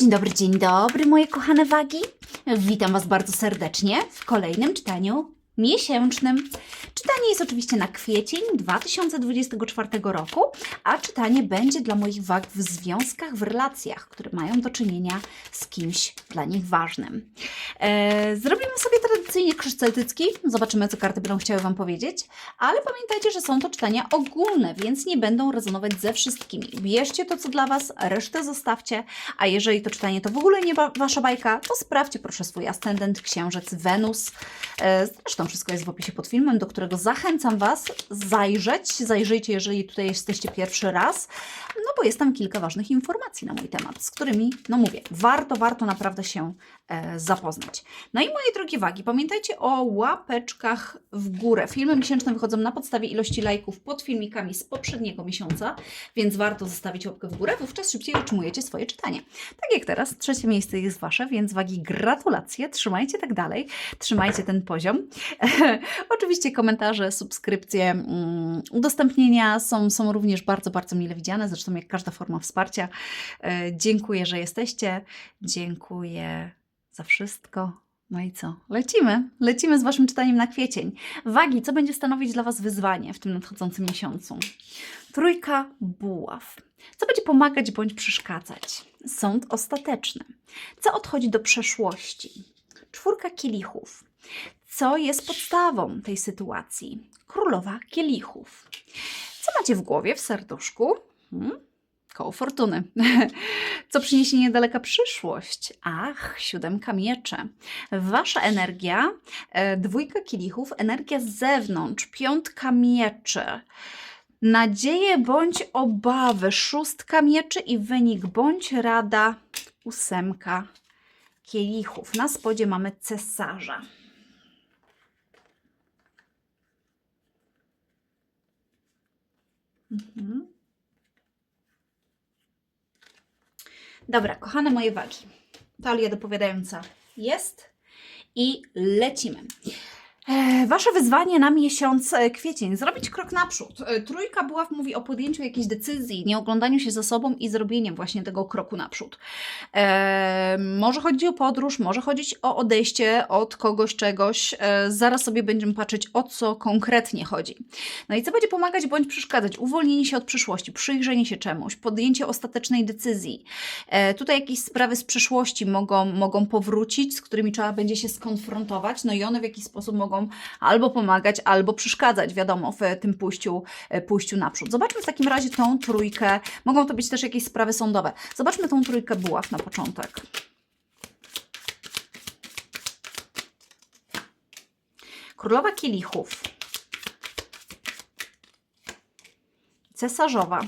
Dzień dobry, dzień dobry, moje kochane wagi. Witam Was bardzo serdecznie w kolejnym czytaniu miesięcznym. Czytanie jest oczywiście na kwiecień 2024 roku, a czytanie będzie dla moich wag w związkach, w relacjach, które mają do czynienia z kimś dla nich ważnym. E, zrobimy sobie tradycyjnie krzyż celtycki, zobaczymy, co karty będą chciały Wam powiedzieć, ale pamiętajcie, że są to czytania ogólne, więc nie będą rezonować ze wszystkimi. Bierzcie to, co dla Was, resztę zostawcie, a jeżeli to czytanie to w ogóle nie wa- Wasza bajka, to sprawdźcie proszę swój ascendent, księżyc, Wenus. E, Zresztą wszystko jest w opisie pod filmem, do którego zachęcam Was zajrzeć. Zajrzyjcie, jeżeli tutaj jesteście pierwszy raz, no bo jest tam kilka ważnych informacji na mój temat, z którymi, no mówię, warto, warto naprawdę się zapoznać. No i moje drogie wagi, pamiętajcie o łapeczkach w górę. Filmy miesięczne wychodzą na podstawie ilości lajków pod filmikami z poprzedniego miesiąca, więc warto zostawić łapkę w górę, wówczas szybciej otrzymujecie swoje czytanie. Tak jak teraz, trzecie miejsce jest Wasze, więc wagi gratulacje, trzymajcie tak dalej, trzymajcie ten poziom. Oczywiście komentarze, subskrypcje, mm, udostępnienia są, są również bardzo, bardzo mile widziane, zresztą jak każda forma wsparcia. E, Dziękuję, że jesteście, dziękuję za wszystko. No i co? Lecimy. Lecimy z Waszym czytaniem na kwiecień. Wagi, co będzie stanowić dla Was wyzwanie w tym nadchodzącym miesiącu? Trójka buław. Co będzie pomagać bądź przeszkadzać? Sąd ostateczny. Co odchodzi do przeszłości? Czwórka kielichów. Co jest podstawą tej sytuacji? Królowa kielichów. Co macie w głowie, w serduszku? Hmm? Koło fortuny. Co przyniesie niedaleka przyszłość? Ach, siódemka miecze. Wasza energia, e, dwójka kielichów, energia z zewnątrz, piątka mieczy. Nadzieje bądź obawy, szóstka mieczy i wynik bądź rada, ósemka kielichów. Na spodzie mamy cesarza. Mhm. Dobra, kochane moje wagi. Talia dopowiadająca jest i lecimy. E, Wasze wyzwanie na miesiąc e, kwiecień. Zrobić krok naprzód. E, Trójka buław mówi o podjęciu jakiejś decyzji, nie oglądaniu się za sobą i zrobieniem właśnie tego kroku naprzód. E, może chodzić o podróż, może chodzić o odejście od kogoś, czegoś. E, zaraz sobie będziemy patrzeć, o co konkretnie chodzi. No i co będzie pomagać bądź przeszkadzać? Uwolnienie się od przyszłości, przyjrzenie się czemuś, podjęcie ostatecznej decyzji. E, tutaj jakieś sprawy z przeszłości mogą, mogą powrócić, z którymi trzeba będzie się skonfrontować, no i one w jakiś sposób mogą albo pomagać, albo przeszkadzać, wiadomo, w tym pójściu, e, pójściu naprzód. Zobaczmy w takim razie tą trójkę. Mogą to być też jakieś sprawy sądowe. Zobaczmy tą trójkę buław na początek. Królowa kielichów. Cesarzowa.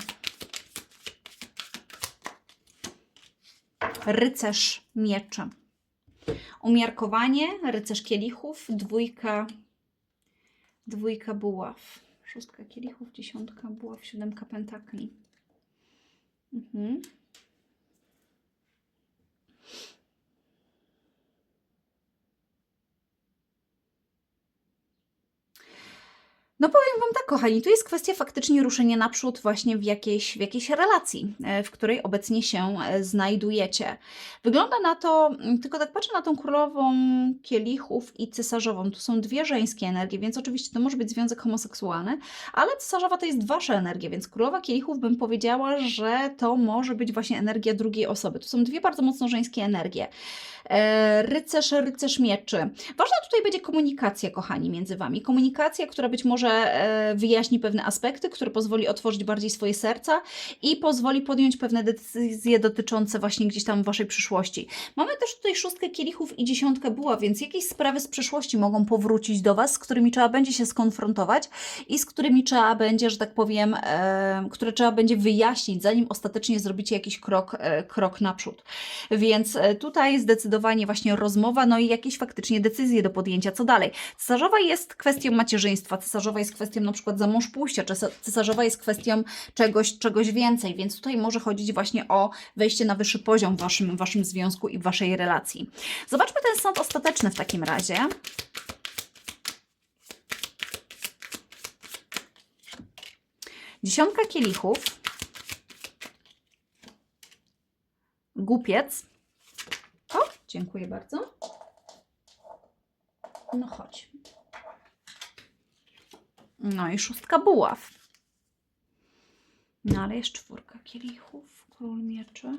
Rycerz mieczy. Umiarkowanie, rycerz kielichów, dwójka, dwójka buław. Szóstka kielichów, dziesiątka buław, siódemka pentakli. Mhm. No powiem Wam tak, kochani, tu jest kwestia faktycznie ruszenia naprzód właśnie w jakiejś, w jakiejś relacji, e, w której obecnie się e, znajdujecie. Wygląda na to, mm, tylko tak patrzę na tą królową kielichów i cesarzową. Tu są dwie żeńskie energie, więc oczywiście to może być związek homoseksualny, ale cesarzowa to jest wasza energia, więc królowa kielichów bym powiedziała, że to może być właśnie energia drugiej osoby. Tu są dwie bardzo mocno żeńskie energie. E, Rycerz, rycerz mieczy. Ważna tutaj będzie komunikacja, kochani, między wami. Komunikacja, która być może e, wyjaśni pewne aspekty, które pozwoli otworzyć bardziej swoje serca i pozwoli podjąć pewne decyzje dotyczące właśnie gdzieś tam waszej przyszłości. Mamy też tutaj szóstkę kielichów i dziesiątkę buław, więc jakieś sprawy z przeszłości mogą powrócić do was, z którymi trzeba będzie się skonfrontować i z którymi trzeba będzie, że tak powiem, e, które trzeba będzie wyjaśnić, zanim ostatecznie zrobicie jakiś krok, krok naprzód. Więc tutaj zdecydowanie właśnie rozmowa, no i jakieś faktycznie decyzje do podjęcia. Co dalej? Cesarzowa jest kwestią macierzyństwa, cesarzowa jest kwestią na przykład za mąż pójścia, cesarzowa jest kwestią czegoś, czegoś więcej, więc tutaj może chodzić właśnie o wejście na wyższy poziom w waszym, waszym związku i w waszej relacji. Zobaczmy ten sąd ostateczny w takim razie. Dziesiątka kielichów. Głupiec. Dziękuję bardzo. No chodź. No i szóstka buław. No ale jest czwórka kielichów, król mieczy,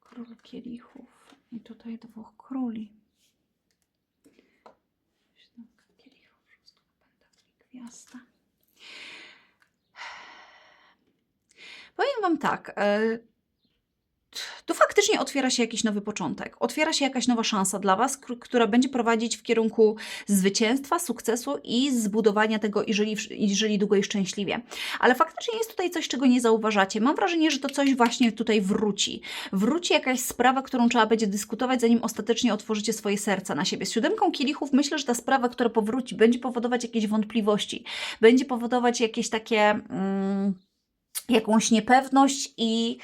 król kielichów i tutaj dwóch króli. Siódemka kielichów, szóstka pentakli, gwiazda. Powiem Wam tak, e, tu faktycznie otwiera się jakiś nowy początek. Otwiera się jakaś nowa szansa dla Was, która będzie prowadzić w kierunku zwycięstwa, sukcesu i zbudowania tego, jeżeli, jeżeli długo i szczęśliwie. Ale faktycznie jest tutaj coś, czego nie zauważacie. Mam wrażenie, że to coś właśnie tutaj wróci. Wróci jakaś sprawa, którą trzeba będzie dyskutować, zanim ostatecznie otworzycie swoje serca na siebie. Z siódemką kielichów myślę, że ta sprawa, która powróci, będzie powodować jakieś wątpliwości, będzie powodować jakieś takie. Mm, jakąś niepewność i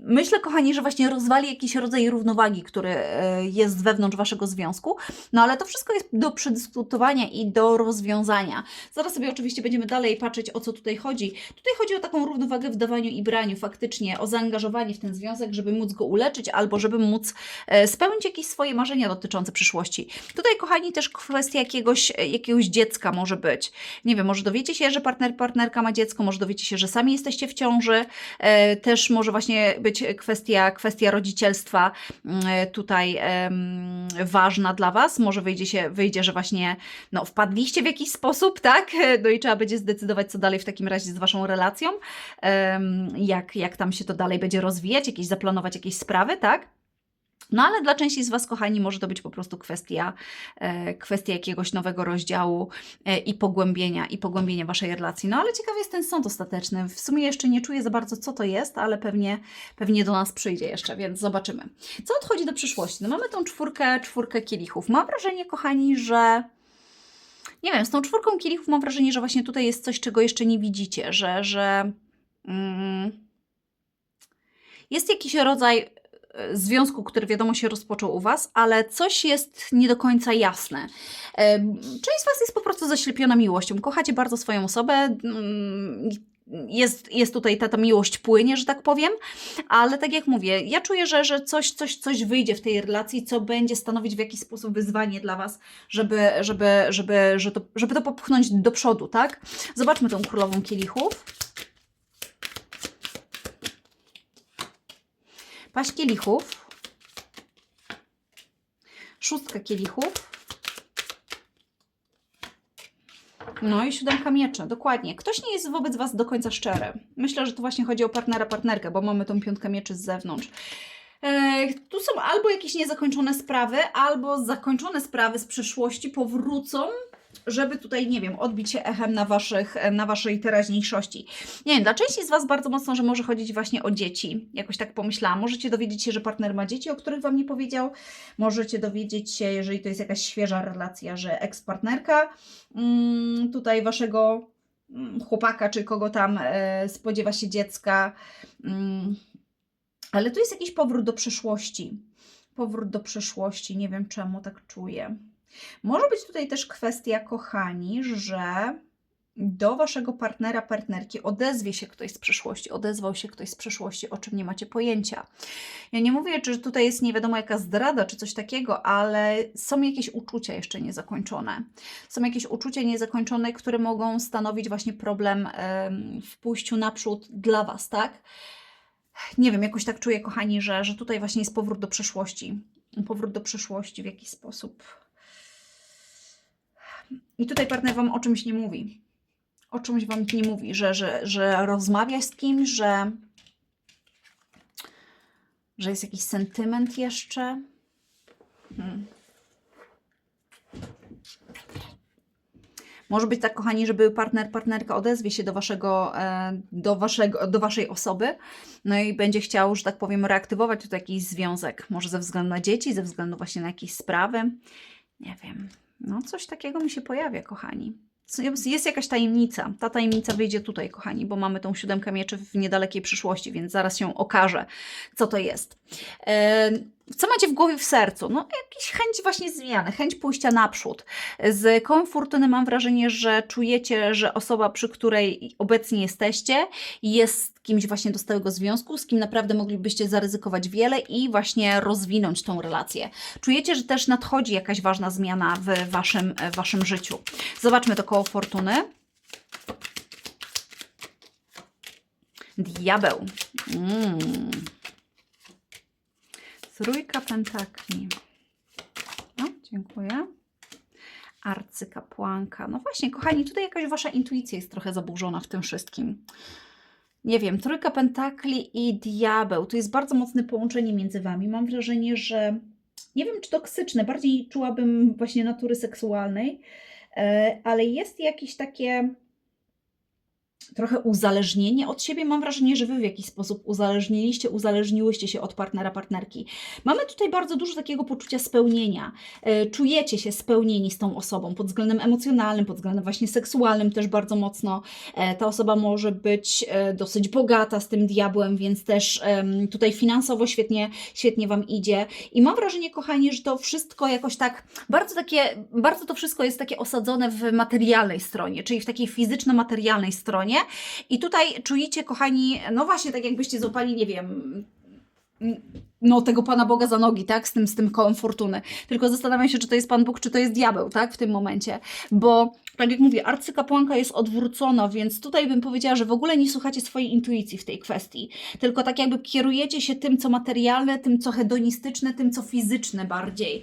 myślę, kochani, że właśnie rozwali jakiś rodzaj równowagi, który e, jest wewnątrz waszego związku. No ale to wszystko jest do przedyskutowania i do rozwiązania. Zaraz sobie oczywiście będziemy dalej patrzeć, o co tutaj chodzi. Tutaj chodzi o taką równowagę w dawaniu i braniu, faktycznie o zaangażowanie w ten związek, żeby móc go uleczyć albo żeby móc e, spełnić jakieś swoje marzenia dotyczące przyszłości. Tutaj, kochani, też kwestia jakiegoś, jakiegoś dziecka może być. Nie wiem, może dowiecie się, że partner, partnerka ma dziecko, może dowiecie się, że sami jesteście w ciąży. E, też może właśnie być kwestia, kwestia rodzicielstwa mm, tutaj em, ważna dla Was. Może wyjdzie, się, wyjdzie, że właśnie no, wpadliście w jakiś sposób, tak? No i trzeba będzie zdecydować, co dalej w takim razie z Waszą relacją. Jak, jak tam się to dalej będzie rozwijać, jakieś zaplanować jakieś sprawy, tak? No ale dla części z Was, kochani, może to być po prostu kwestia, e, kwestia jakiegoś nowego rozdziału e, i pogłębienia, i pogłębienia Waszej relacji. No ale ciekawy jest ten sąd ostateczny. W sumie jeszcze nie czuję za bardzo, co to jest, ale pewnie, pewnie do nas przyjdzie jeszcze, więc zobaczymy. Co odchodzi do przyszłości? No mamy tą czwórkę, czwórkę kielichów. Mam wrażenie, kochani, że nie wiem, z tą czwórką kielichów mam wrażenie, że właśnie tutaj jest coś, czego jeszcze nie widzicie, że, że mm, jest jakiś rodzaj związku, który wiadomo się rozpoczął u Was, ale coś jest nie do końca jasne. Część z Was jest po prostu zaślepiona miłością. Kochacie bardzo swoją osobę. mm, Jest, jest tutaj ta, ta miłość płynie, że tak powiem, ale tak jak mówię, ja czuję, że, że coś, coś, coś wyjdzie w tej relacji, co będzie stanowić w jakiś sposób wyzwanie dla Was, żeby, żeby, żeby, żeby, to, żeby to popchnąć do przodu, tak? Zobaczmy tą królową kielichów. Paść kielichów. Szóstka kielichów. No i siódemka mieczy, dokładnie. Ktoś nie jest wobec Was do końca szczery. Myślę, że tu właśnie chodzi o partnera, partnerkę, bo mamy tą piątkę mieczy z zewnątrz. E, tu są albo jakieś niezakończone sprawy, albo zakończone sprawy z przeszłości powrócą, żeby tutaj, nie wiem, odbić się echem na, waszych, na Waszej teraźniejszości. Nie wiem, dla części z Was bardzo mocno, że może chodzić właśnie o dzieci. Jakoś tak pomyślałam. Możecie dowiedzieć się, że partner ma dzieci, o których Wam nie powiedział. Możecie dowiedzieć się, jeżeli to jest jakaś świeża relacja, że ekspartnerka mm, tutaj Waszego mm, chłopaka, czy kogo tam e, spodziewa się dziecka. Mm, ale tu jest jakiś powrót do przeszłości. Powrót do przeszłości. Nie wiem czemu tak czuję. Może być tutaj też kwestia, kochani, że do waszego partnera, partnerki odezwie się ktoś z przeszłości, odezwał się ktoś z przeszłości, o czym nie macie pojęcia. Ja nie mówię, że tutaj jest nie wiadomo jaka zdrada czy coś takiego, ale są jakieś uczucia jeszcze niezakończone. Są jakieś uczucia niezakończone, które mogą stanowić właśnie problem em, w pójściu naprzód dla was, tak? Nie wiem, jakoś tak czuję, kochani, że, że tutaj właśnie jest powrót do przeszłości. Powrót do przeszłości w jakiś sposób. I tutaj partner Wam o czymś nie mówi. O czymś Wam nie mówi, że, że, że rozmawia z kimś, że, że jest jakiś sentyment jeszcze. Hmm. Może być tak, kochani, żeby partner, partnerka odezwie się do waszego, e, do waszego, do waszej osoby, no i będzie chciał, że tak powiem, reaktywować tutaj jakiś związek. Może ze względu na dzieci, ze względu właśnie na jakieś sprawy. Nie wiem. No, coś takiego mi się pojawia, kochani. Jest- jakaś tajemnica. Ta tajemnica wyjdzie tutaj, kochani, bo mamy tą siódemkę mieczy w niedalekiej przyszłości, więc zaraz się okaże, co to jest. Co macie w głowie, w sercu? No, jakaś chęć właśnie zmiany, chęć pójścia naprzód. Z kołem fortuny mam wrażenie, że czujecie, że osoba, przy której obecnie jesteście, jest kimś właśnie do stałego związku, z kim naprawdę moglibyście zaryzykować wiele i właśnie rozwinąć tą relację. Czujecie, że też nadchodzi jakaś ważna zmiana w waszym, w waszym życiu. Zobaczmy to koło fortuny. Diabeł. Mm. Trójka pentakli. No, dziękuję. Arcykapłanka. No właśnie, kochani, tutaj jakaś wasza intuicja jest trochę zaburzona w tym wszystkim. Nie wiem, trójka pentakli i diabeł. Tu jest bardzo mocne połączenie między wami. Mam wrażenie, że nie wiem, czy toksyczne, bardziej czułabym właśnie natury seksualnej, e, ale jest jakieś takie trochę uzależnienie od siebie. Mam wrażenie, że wy w jakiś sposób uzależniliście, uzależniłyście się od partnera, partnerki. Mamy tutaj bardzo dużo takiego poczucia spełnienia. E, Czujecie się spełnieni z tą osobą pod względem emocjonalnym, pod względem właśnie seksualnym też bardzo mocno. E, Ta osoba może być e, dosyć bogata z tym diabłem, więc też tutaj finansowo świetnie, świetnie Wam idzie. I mam wrażenie, kochani, że to wszystko jakoś tak, bardzo takie, bardzo to wszystko jest takie osadzone w materialnej stronie, czyli w takiej fizyczno-materialnej stronie. I tutaj czujecie, kochani, no właśnie tak jakbyście złapali, nie wiem, no tego Pana Boga za nogi, tak, z tym, z tym kołem fortuny. Tylko zastanawiam się, czy to jest Pan Bóg, czy to jest diabeł, tak, w tym momencie. Bo, tak jak mówię, arcykapłanka jest odwrócona, więc tutaj bym powiedziała, że w ogóle nie słuchacie swojej intuicji w tej kwestii. Tylko tak jakby kierujecie się tym, co materialne, tym, co hedonistyczne, tym, co fizyczne bardziej.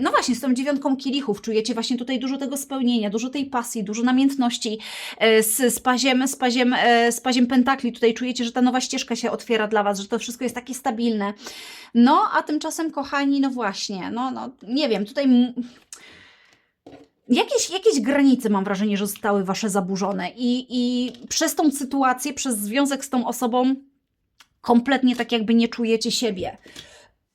No właśnie, z tą dziewiątką kielichów czujecie właśnie tutaj dużo tego spełnienia, dużo tej pasji, dużo namiętności. E, Z, z, paziem, z, paziem, e, z paziem pentakli tutaj czujecie, że ta nowa ścieżka się otwiera dla Was, że to wszystko jest takie stabilne. No, a tymczasem, kochani, no właśnie, no, no nie wiem, tutaj... Jakieś, jakieś granice, mam wrażenie, że zostały wasze zaburzone, i, i przez tą sytuację, przez związek z tą osobą, kompletnie tak jakby nie czujecie siebie.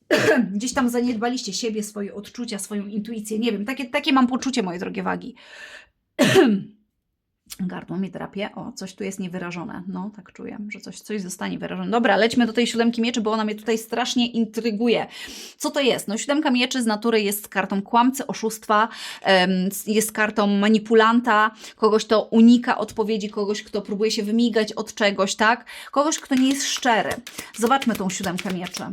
Gdzieś tam zaniedbaliście siebie, swoje odczucia, swoją intuicję. Nie wiem, takie, takie mam poczucie, moje drogie wagi. Gardło mnie drapie. O, coś tu jest niewyrażone. No, tak czuję, że coś, coś zostanie wyrażone. Dobra, lećmy do tej siódemki mieczy, bo ona mnie tutaj strasznie intryguje. Co to jest? No, siódemka mieczy z natury jest kartą kłamcy, oszustwa, jest kartą manipulanta, kogoś, kto unika odpowiedzi, kogoś, kto próbuje się wymigać od czegoś, tak? Kogoś, kto nie jest szczery. Zobaczmy tą siódemkę mieczy.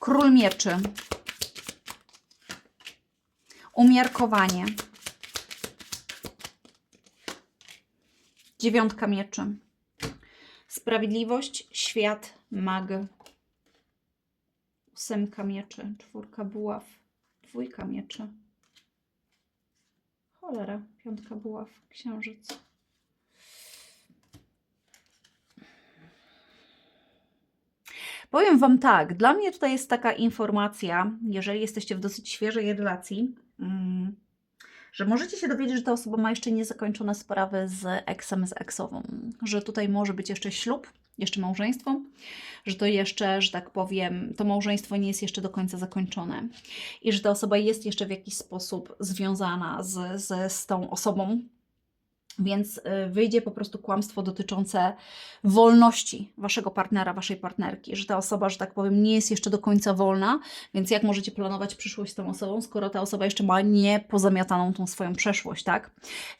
Król mieczy. Umiarkowanie. Dziewiątka mieczy. Sprawiedliwość, świat, mag. Ósemka mieczy, czwórka buław, dwójka mieczy. Cholera, piątka buław, księżyc. Powiem Wam tak, dla mnie tutaj jest taka informacja, jeżeli jesteście w dosyć świeżej relacji, że możecie się dowiedzieć, że ta osoba ma jeszcze niezakończone sprawy z eksem, z eksową, że tutaj może być jeszcze ślub, jeszcze małżeństwo, że to jeszcze, że tak powiem, to małżeństwo nie jest jeszcze do końca zakończone. I że ta osoba jest jeszcze w jakiś sposób związana z, z, z tą osobą, więc y, wyjdzie po prostu kłamstwo dotyczące wolności waszego partnera, waszej partnerki, że ta osoba, że tak powiem, nie jest jeszcze do końca wolna, więc jak możecie planować przyszłość z tą osobą, skoro ta osoba jeszcze ma nie pozamiataną tą swoją przeszłość, tak?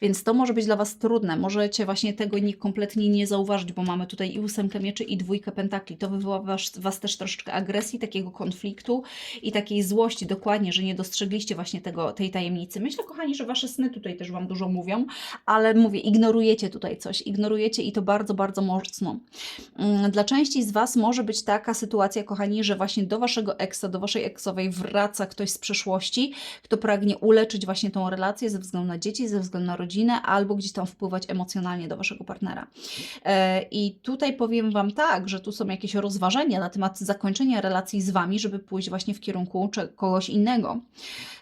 Więc to może być dla was trudne. Możecie właśnie tego nie, kompletnie nie zauważyć, bo mamy tutaj i ósemkę mieczy, i dwójkę pentakli. To wywoła was, was też troszeczkę agresji, takiego konfliktu i takiej złości, dokładnie, że nie dostrzegliście właśnie tego, tej tajemnicy. Myślę, kochani, że wasze sny tutaj też wam dużo mówią, ale mówię, ignorujecie tutaj coś, ignorujecie i to bardzo, bardzo mocno. Mm, Dla części z Was może być taka sytuacja, kochani, że właśnie do Waszego eksa, do Waszej eksowej wraca ktoś z przeszłości, kto pragnie uleczyć właśnie tą relację ze względu na dzieci, ze względu na rodzinę, albo gdzieś tam wpływać emocjonalnie do Waszego partnera. E, I tutaj powiem Wam tak, że tu są jakieś rozważania na temat zakończenia relacji z Wami, żeby pójść właśnie w kierunku kogoś innego.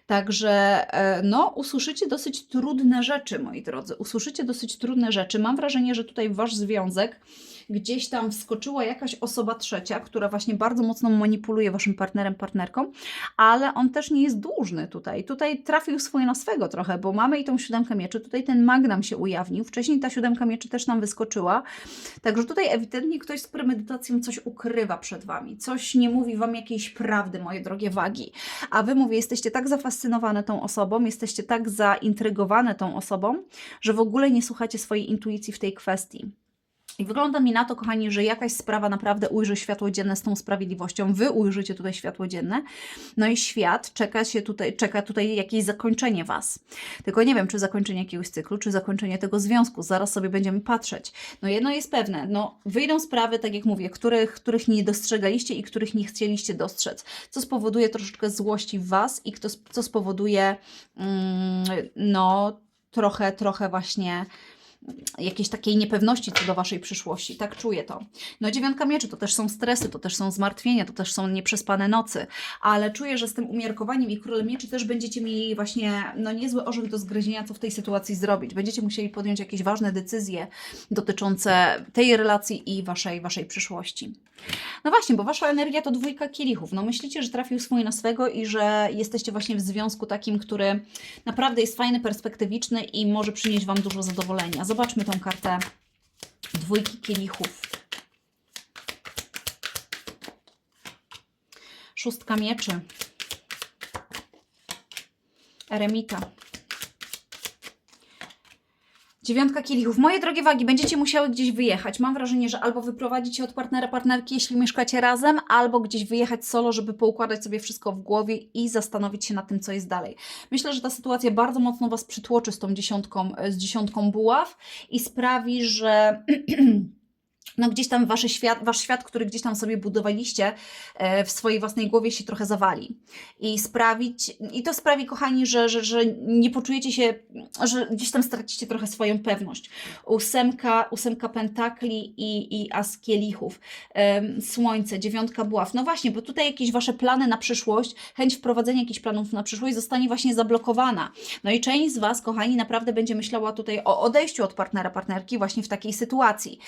Także e, no, usłyszycie dosyć trudne rzeczy, moi drodzy. Usłyszycie dosyć trudne rzeczy. Mam wrażenie, że tutaj wasz związek gdzieś tam wskoczyła jakaś osoba trzecia, która właśnie bardzo mocno manipuluje waszym partnerem, partnerką, ale on też nie jest dłużny tutaj. Tutaj trafił swoje na swego trochę, bo mamy i tą siódemkę mieczy, tutaj ten mag nam się ujawnił, wcześniej ta siódemka mieczy też nam wyskoczyła, także tutaj ewidentnie ktoś z premedytacją coś ukrywa przed wami, coś nie mówi wam jakiejś prawdy, moje drogie wagi, a wy mówię, jesteście tak zafascynowane tą osobą, jesteście tak zaintrygowane tą osobą, że w ogóle nie słuchacie swojej intuicji w tej kwestii. I wygląda mi na to, kochani, że jakaś sprawa naprawdę ujrzy światło dzienne z tą sprawiedliwością. Wy ujrzycie tutaj światło dzienne. No i świat czeka się tutaj, czeka tutaj jakieś zakończenie Was. Tylko nie wiem, czy zakończenie jakiegoś cyklu, czy zakończenie tego związku. Zaraz sobie będziemy patrzeć. No jedno jest pewne, no wyjdą sprawy, tak jak mówię, których, których nie dostrzegaliście i których nie chcieliście dostrzec. Co spowoduje troszeczkę złości w Was i kto, co spowoduje, mm, no, trochę, trochę właśnie jakiejś takiej niepewności co do waszej przyszłości. Tak czuję to. No dziewiątka mieczy to też są stresy, to też są zmartwienia, to też są nieprzespane nocy, ale czuję, że z tym umiarkowaniem i królem mieczy też będziecie mieli właśnie no niezły orzech do zgryzienia, co w tej sytuacji zrobić. Będziecie musieli podjąć jakieś ważne decyzje dotyczące tej relacji i waszej, waszej przyszłości. No właśnie, bo wasza energia to dwójka kielichów. No myślicie, że trafił swój na swego i że jesteście właśnie w związku takim, który naprawdę jest fajny, perspektywiczny i może przynieść wam dużo zadowolenia. Zobaczmy tą kartę dwójki kielichów. Szóstka mieczy. Eremita. Dziewiątka kielichów. Moje drogie wagi, będziecie musiały gdzieś wyjechać. Mam wrażenie, że albo wyprowadzić się od partnera, partnerki, jeśli mieszkacie razem, albo gdzieś wyjechać solo, żeby poukładać sobie wszystko w głowie i zastanowić się nad tym, co jest dalej. Myślę, że ta sytuacja bardzo mocno Was przytłoczy z tą dziesiątką, z dziesiątką buław i sprawi, że no gdzieś tam wasze świat, wasz świat, który gdzieś tam sobie budowaliście e, w swojej własnej głowie się trochę zawali. I sprawić, i to sprawi, kochani, że, że, że nie poczujecie się, że gdzieś tam stracicie trochę swoją pewność. Ósemka, ósemka pentakli i, i as kielichów. Słońce, dziewiątka buław. No właśnie, bo tutaj jakieś wasze plany na przyszłość, chęć wprowadzenia jakichś planów na przyszłość zostanie właśnie zablokowana. No i część z was, kochani, naprawdę będzie myślała tutaj o odejściu od partnera, partnerki właśnie w takiej sytuacji.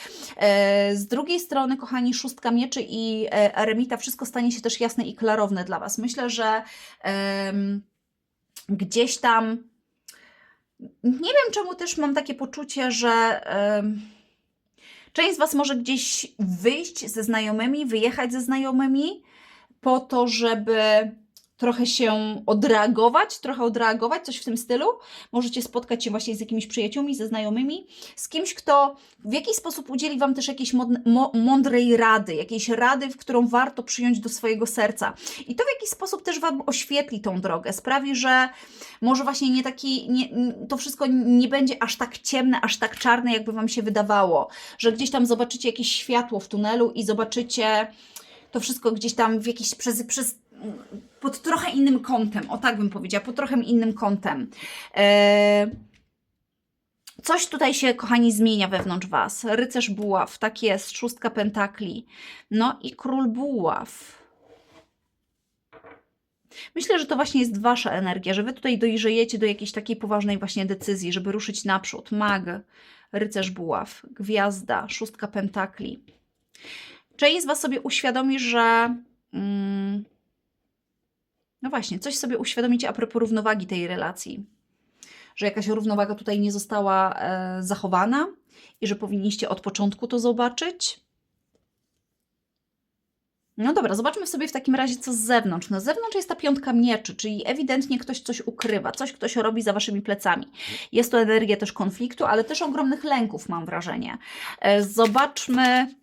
Z drugiej strony, kochani, szóstka mieczy i e, eremita, wszystko stanie się też jasne i klarowne dla Was. Myślę, że em, gdzieś tam, nie wiem czemu też mam takie poczucie, że em, część z Was może gdzieś wyjść ze znajomymi, wyjechać ze znajomymi po to, żeby trochę się odreagować, trochę odreagować, coś w tym stylu. Możecie spotkać się właśnie z jakimiś przyjaciółmi, ze znajomymi, z kimś, kto w jakiś sposób udzieli Wam też jakiejś mądrej rady, jakiejś rady, w którą warto przyjąć do swojego serca. I to w jakiś sposób też Wam oświetli tą drogę, sprawi, że może właśnie nie taki, nie, to wszystko nie będzie aż tak ciemne, aż tak czarne, jakby Wam się wydawało, że gdzieś tam zobaczycie jakieś światło w tunelu i zobaczycie to wszystko gdzieś tam w jakiś przez, przez pod trochę innym kątem, o tak bym powiedziała, pod trochę innym kątem. E, Coś tutaj się, kochani, zmienia wewnątrz Was. Rycerz buław, tak jest, szóstka pentakli. No i król buław. Myślę, że to właśnie jest Wasza energia, że Wy tutaj dojrzejecie do jakiejś takiej poważnej właśnie decyzji, żeby ruszyć naprzód. Mag, rycerz buław, gwiazda, szóstka pentakli. Część z Was sobie uświadomi, że... Mm, no właśnie, coś sobie uświadomicie a propos równowagi tej relacji. Że jakaś równowaga tutaj nie została e, zachowana i że powinniście od początku to zobaczyć. No dobra, zobaczmy sobie w takim razie, co z zewnątrz. Z zewnątrz jest ta piątka mieczy, czyli ewidentnie ktoś coś ukrywa, coś ktoś robi za waszymi plecami. Jest to energia też konfliktu, ale też ogromnych lęków, mam wrażenie. E, Zobaczmy,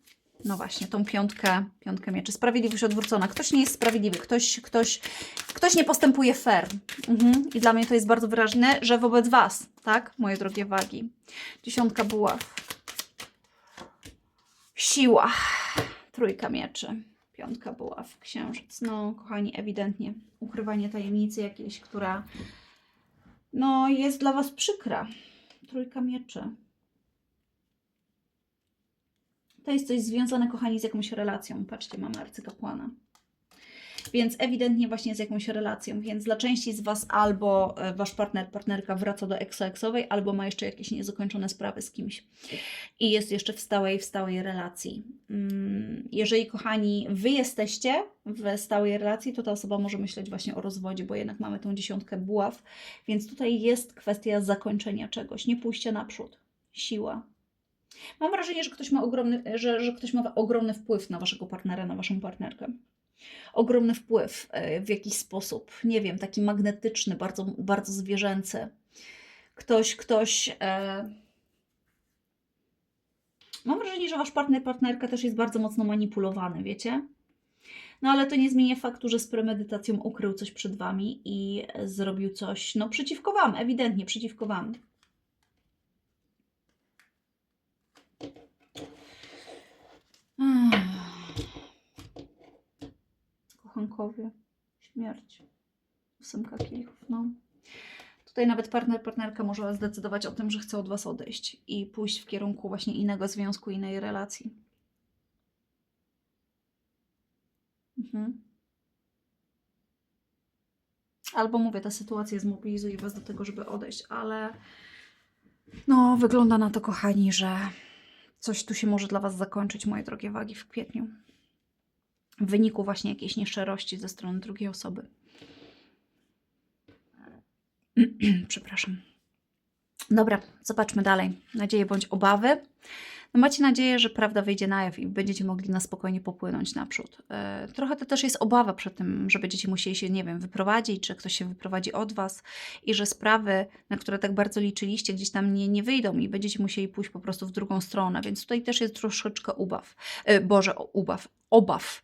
no właśnie, tą piątkę, piątkę mieczy. Sprawiedliwość odwrócona. Ktoś nie jest sprawiedliwy, ktoś, ktoś, ktoś nie postępuje fair. Mhm. I dla mnie to jest bardzo wyraźne, że wobec Was, tak, moje drogie wagi. Dziesiątka buław. Siła. Trójka mieczy. Piątka buław. Księżyc. No, kochani, ewidentnie ukrywanie tajemnicy jakiejś, która no, jest dla Was przykra. Trójka mieczy. To jest coś związane, kochani, z jakąś relacją. Patrzcie, mamy arcykapłana. Więc ewidentnie właśnie z jakąś relacją. Więc dla części z Was albo e, Wasz partner, partnerka wraca do eksoeksowej, albo ma jeszcze jakieś niezakończone sprawy z kimś. I jest jeszcze w stałej, w stałej relacji. Mm, Jeżeli, kochani, Wy jesteście w stałej relacji, to ta osoba może myśleć właśnie o rozwodzie, bo jednak mamy tą dziesiątkę buław. Więc tutaj jest kwestia zakończenia czegoś, nie pójścia naprzód. Siła. Mam wrażenie, że ktoś ma ogromny, że, że ktoś ma ogromny wpływ na waszego partnera, na waszą partnerkę. Ogromny wpływ e, w jakiś sposób, nie wiem, taki magnetyczny, bardzo, bardzo zwierzęcy. Ktoś, ktoś. E... Mam wrażenie, że wasz partner, partnerka też jest bardzo mocno manipulowany, wiecie? No ale to nie zmienia faktu, że z premedytacją ukrył coś przed wami i e, zrobił coś, no przeciwko wam, ewidentnie przeciwko wam. Kochankowie, śmierć, ósemka kielichów, no. Tutaj nawet partner, partnerka może zdecydować o tym, że chce od Was odejść i pójść w kierunku właśnie innego związku, innej relacji. Mhm. Albo mówię, ta sytuacja zmobilizuje Was do tego, żeby odejść, ale no, wygląda na to, kochani, że coś tu się może dla Was zakończyć, moje drogie wagi, w kwietniu. W wyniku właśnie jakiejś nieszczerości ze strony drugiej osoby. Przepraszam. Dobra, zobaczmy dalej. Nadzieje bądź obawy. No macie nadzieję, że prawda wyjdzie na jaw i będziecie mogli na spokojnie popłynąć naprzód. E, trochę to też jest obawa przed tym, że będziecie musieli się, nie wiem, wyprowadzić, czy ktoś się wyprowadzi od Was i że sprawy, na które tak bardzo liczyliście, gdzieś tam nie, nie wyjdą i będziecie musieli pójść po prostu w drugą stronę, więc tutaj też jest troszeczkę ubaw. E, Boże, ubaw, obaw.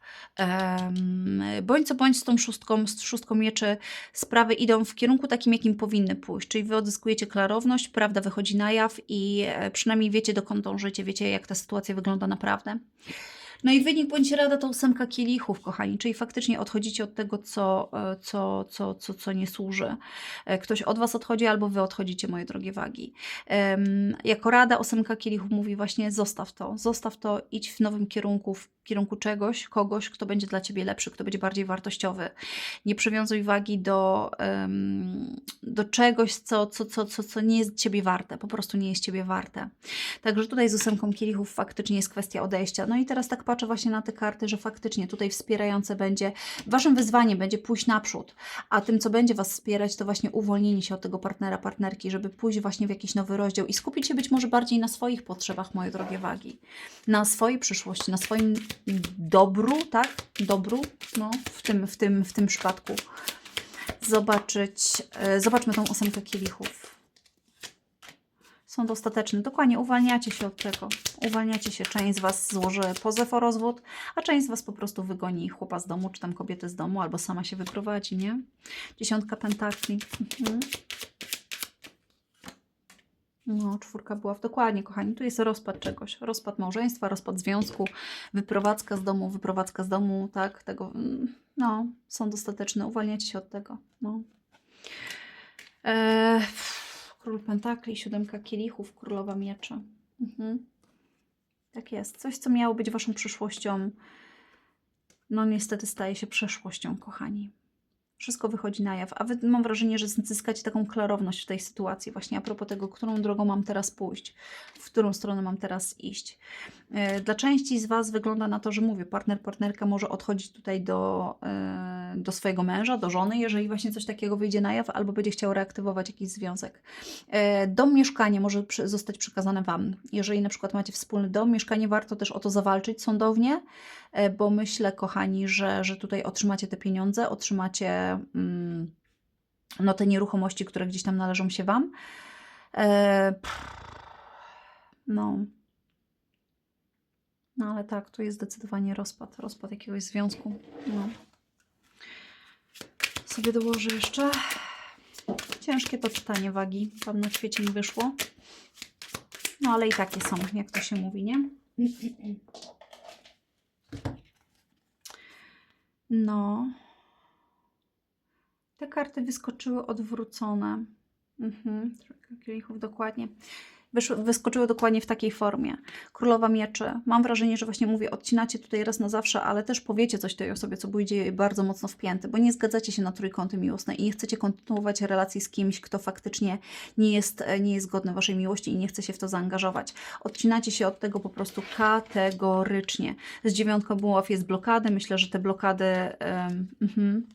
Bądź co bądź z tą szóstką, z szóstką mieczy sprawy idą w kierunku takim, jakim powinny pójść, czyli Wy odzyskujecie klarowność, prawda wychodzi na jaw i e, przynajmniej wiecie, dokąd dążycie, wiecie, jak ta sytuacja wygląda naprawdę. No i wynik bądź rada to ósemka kielichów, kochani, czyli faktycznie odchodzicie od tego, co, e, co, co, co, co nie służy. E, Ktoś od Was odchodzi albo Wy odchodzicie, moje drogie wagi. Jako rada ósemka kielichów mówi właśnie zostaw to, zostaw to, idź w nowym kierunku, w kierunku czegoś, kogoś, kto będzie dla Ciebie lepszy, kto będzie bardziej wartościowy. Nie przywiązuj wagi do, do czegoś, co, co, co, co, co nie jest Ciebie warte, po prostu nie jest Ciebie warte. Także tutaj z ósemką kielichów faktycznie jest kwestia odejścia. No i teraz tak patrzę właśnie na te karty, że faktycznie tutaj wspierające będzie, Waszym wyzwaniem będzie pójść naprzód, a tym, co będzie Was wspierać, to właśnie uwolnienie się od tego partnera, partnerki, żeby pójść właśnie w jakiś nowy rozdział i skupić się być może bardziej na swoich potrzebach, moje drogie wagi, na swojej przyszłości, na swoim dobru, tak? Dobru, no, w tym, w tym, w tym przypadku. Zobaczyć, e, zobaczmy tą ósemkę kielichów. Są dostateczne. Dokładnie, uwalniacie się od tego. Uwalniacie się. Część z Was złoży pozew o rozwód, a część z Was po prostu wygoni chłopa z domu, czy tam kobietę z domu, albo sama się wyprowadzi, nie? Dziesiątka pentakli. Mhm. No, czwórka była w dokładnie, kochani. Tu jest rozpad czegoś. Rozpad małżeństwa, rozpad związku, wyprowadzka z domu, wyprowadzka z domu, tak? Tego, no, są dostateczne. Uwalniacie się od tego. No. Eee, król pentakli, siódemka kielichów, królowa mieczy. Mhm. Tak jest. Coś, co miało być waszą przyszłością, no niestety staje się przeszłością, kochani. Wszystko wychodzi na jaw, a wy mam wrażenie, że zyskacie taką klarowność w tej sytuacji, właśnie a propos tego, którą drogą mam teraz pójść, w którą stronę mam teraz iść. E, Dla części z Was wygląda na to, że mówię, partner, partnerka może odchodzić tutaj do, e, do swojego męża, do żony, jeżeli właśnie coś takiego wyjdzie na jaw, albo będzie chciał reaktywować jakiś związek. E, Dom, mieszkanie może zostać przekazane Wam. Jeżeli na przykład macie wspólny dom, mieszkanie, warto też o to zawalczyć sądownie, bo myślę, kochani, że, że tutaj otrzymacie te pieniądze, otrzymacie mm, no, te nieruchomości, które gdzieś tam należą się Wam. E, no. No ale tak, tu jest zdecydowanie rozpad, rozpad jakiegoś związku. No. Sobie dołożę jeszcze. Ciężkie to czytanie wagi. Tam na świecie mi wyszło. No ale i takie są, jak to się mówi, nie? No. Te karty wyskoczyły odwrócone. Mhm. Kielichów, dokładnie. Wyskoczyły dokładnie w takiej formie. Królowa mieczy. Mam wrażenie, że właśnie mówię, odcinacie tutaj raz na zawsze, ale też powiecie coś tej osobie, co pójdzie jej bardzo mocno wpięte, bo nie zgadzacie się na trójkąty miłosne i nie chcecie kontynuować relacji z kimś, kto faktycznie nie jest, nie jest godny waszej miłości i nie chce się w to zaangażować. Odcinacie się od tego po prostu kategorycznie. Z dziewiątką buław jest blokady. Myślę, że te blokady... mhm.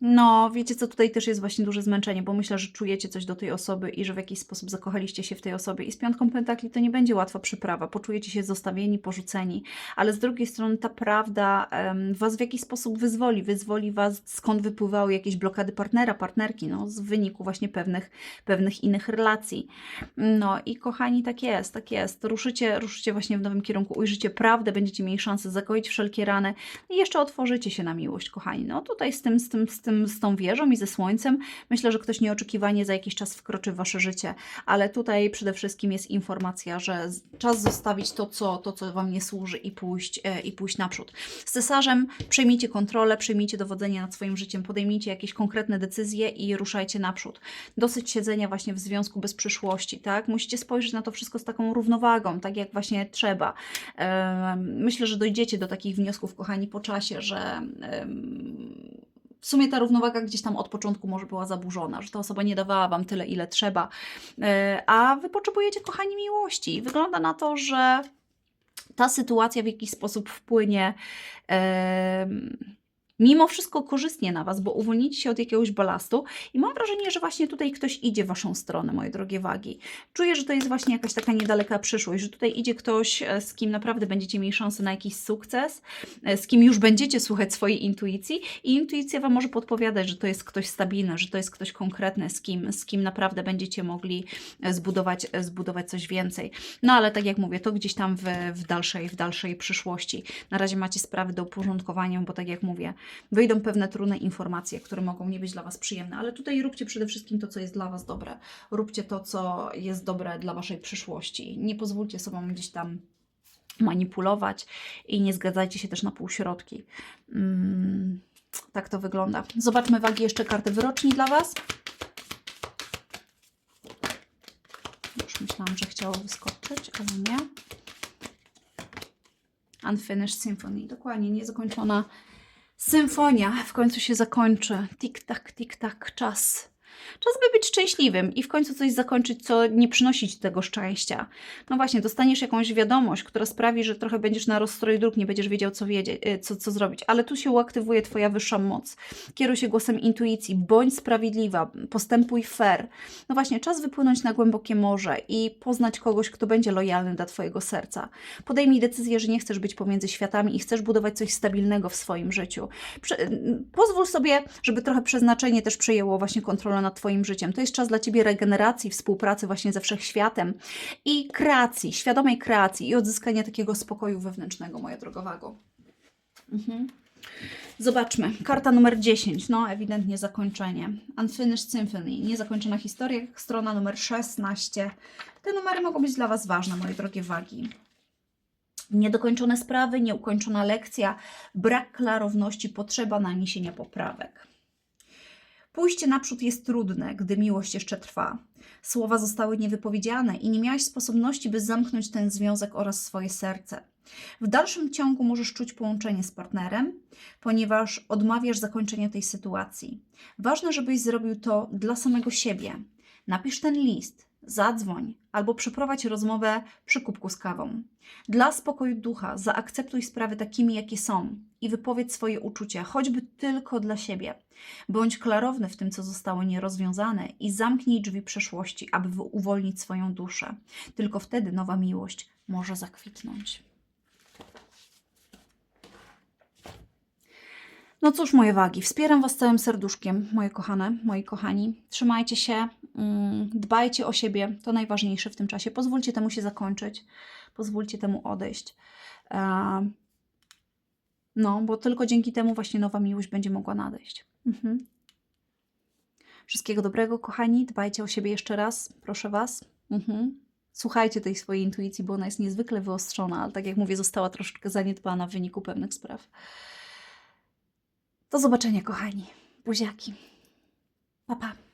No, wiecie co, tutaj też jest właśnie duże zmęczenie, bo myślę, że czujecie coś do tej osoby i że w jakiś sposób zakochaliście się w tej osobie. I z piątką pentakli to nie będzie łatwa przyprawa, poczujecie się zostawieni, porzuceni, ale z drugiej strony ta prawda em, was w jakiś sposób wyzwoli, wyzwoli was, skąd wypływały jakieś blokady partnera, partnerki, no, z wyniku właśnie pewnych, pewnych innych relacji. No i kochani, tak jest, tak jest. Ruszycie, ruszycie właśnie w nowym kierunku, ujrzycie prawdę, będziecie mieli szansę zakoić wszelkie rany i jeszcze otworzycie się na miłość, kochani. No tutaj z tym, z tym, z tym, z tą wieżą i ze słońcem, myślę, że ktoś nieoczekiwanie za jakiś czas wkroczy w wasze życie, ale tutaj przede wszystkim jest informacja, że czas zostawić to, co, to, co wam nie służy i pójść, e, i pójść naprzód. Z cesarzem przejmijcie kontrolę, przejmijcie dowodzenie nad swoim życiem, podejmijcie jakieś konkretne decyzje i ruszajcie naprzód. Dosyć siedzenia właśnie w związku bez przyszłości, tak? Musicie spojrzeć na to wszystko z taką równowagą, tak jak właśnie trzeba. Em, Myślę, że dojdziecie do takich wniosków, kochani, po czasie, że w sumie ta równowaga gdzieś tam od początku może była zaburzona, że ta osoba nie dawała Wam tyle, ile trzeba, E, a Wy potrzebujecie, kochani, miłości. Wygląda na to, że ta sytuacja w jakiś sposób wpłynie em, mimo wszystko korzystnie na Was, bo uwolnicie się od jakiegoś balastu i mam wrażenie, że właśnie tutaj ktoś idzie w Waszą stronę, moje drogie wagi. Czuję, że to jest właśnie jakaś taka niedaleka przyszłość, że tutaj idzie ktoś, e, z kim naprawdę będziecie mieli szansę na jakiś sukces, e, z kim już będziecie słuchać swojej intuicji i intuicja Wam może podpowiadać, że to jest ktoś stabilny, że to jest ktoś konkretny, z kim, z kim naprawdę będziecie mogli e, zbudować, zbudować coś więcej. No ale tak jak mówię, to gdzieś tam w, w, dalszej, w dalszej przyszłości. Na razie macie sprawy do uporządkowania, bo tak jak mówię, wyjdą pewne trudne informacje, które mogą nie być dla Was przyjemne, ale tutaj róbcie przede wszystkim to, co jest dla Was dobre. Róbcie to, co jest dobre dla Waszej przyszłości. Nie pozwólcie sobą gdzieś tam manipulować i nie zgadzajcie się też na półśrodki. Mm, tak to wygląda. Zobaczmy wagi jeszcze karty wyroczni dla Was. Już myślałam, że chciało wyskoczyć, ale nie. Unfinished Symphony. Dokładnie, niezakończona symfonia w końcu się zakończy. Tik-tak, tik-tak, czas. Czas by być szczęśliwym i w końcu coś zakończyć, co nie przynosi ci tego szczęścia. No właśnie, dostaniesz jakąś wiadomość, która sprawi, że trochę będziesz na rozstroju dróg, nie będziesz wiedział, co, y, co, co zrobić. Ale tu się uaktywuje Twoja wyższa moc. Kieruj się głosem intuicji, bądź sprawiedliwa, postępuj fair. No właśnie, czas wypłynąć na głębokie morze i poznać kogoś, kto będzie lojalny dla Twojego serca. Podejmij decyzję, że nie chcesz być pomiędzy światami i chcesz budować coś stabilnego w swoim życiu. Prze- m, pozwól sobie, żeby trochę przeznaczenie też przejęło właśnie kontrolę nad Twoim życiem. To jest czas dla Ciebie regeneracji, współpracy właśnie ze wszechświatem i kreacji, świadomej kreacji i odzyskania takiego spokoju wewnętrznego, moja drogowago. Mhm. Zobaczmy. Karta numer 10. No, ewidentnie zakończenie. Unfinished Symphony. Niezakończona historia. Strona numer 16. Te numery mogą być dla Was ważne, moje drogie wagi. Niedokończone sprawy, nieukończona lekcja, brak klarowności, potrzeba naniesienia poprawek. Pójście naprzód jest trudne, gdy miłość jeszcze trwa. Słowa zostały niewypowiedziane i nie miałaś sposobności, by zamknąć ten związek oraz swoje serce. W dalszym ciągu możesz czuć połączenie z partnerem, ponieważ odmawiasz zakończenia tej sytuacji. Ważne, żebyś zrobił to dla samego siebie. Napisz ten list, zadzwoń albo przeprowadź rozmowę przy kubku z kawą. Dla spokoju ducha zaakceptuj sprawy takimi, jakie są i wypowiedz swoje uczucia, choćby tylko dla siebie. Bądź klarowny w tym, co zostało nierozwiązane i zamknij drzwi przeszłości, aby uwolnić swoją duszę. Tylko wtedy nowa miłość może zakwitnąć. No cóż, moje wagi, wspieram Was całym serduszkiem, moje kochane, moi kochani. Trzymajcie się, mm, dbajcie o siebie, to najważniejsze w tym czasie. Pozwólcie temu się zakończyć, pozwólcie temu odejść. E, No, bo tylko dzięki temu właśnie nowa miłość będzie mogła nadejść. Mhm. Wszystkiego dobrego, kochani. Dbajcie o siebie jeszcze raz, proszę Was. Mhm. Słuchajcie tej swojej intuicji, bo ona jest niezwykle wyostrzona, ale tak jak mówię, została troszeczkę zaniedbana w wyniku pewnych spraw. Do zobaczenia, kochani. Buziaki. Pa, pa.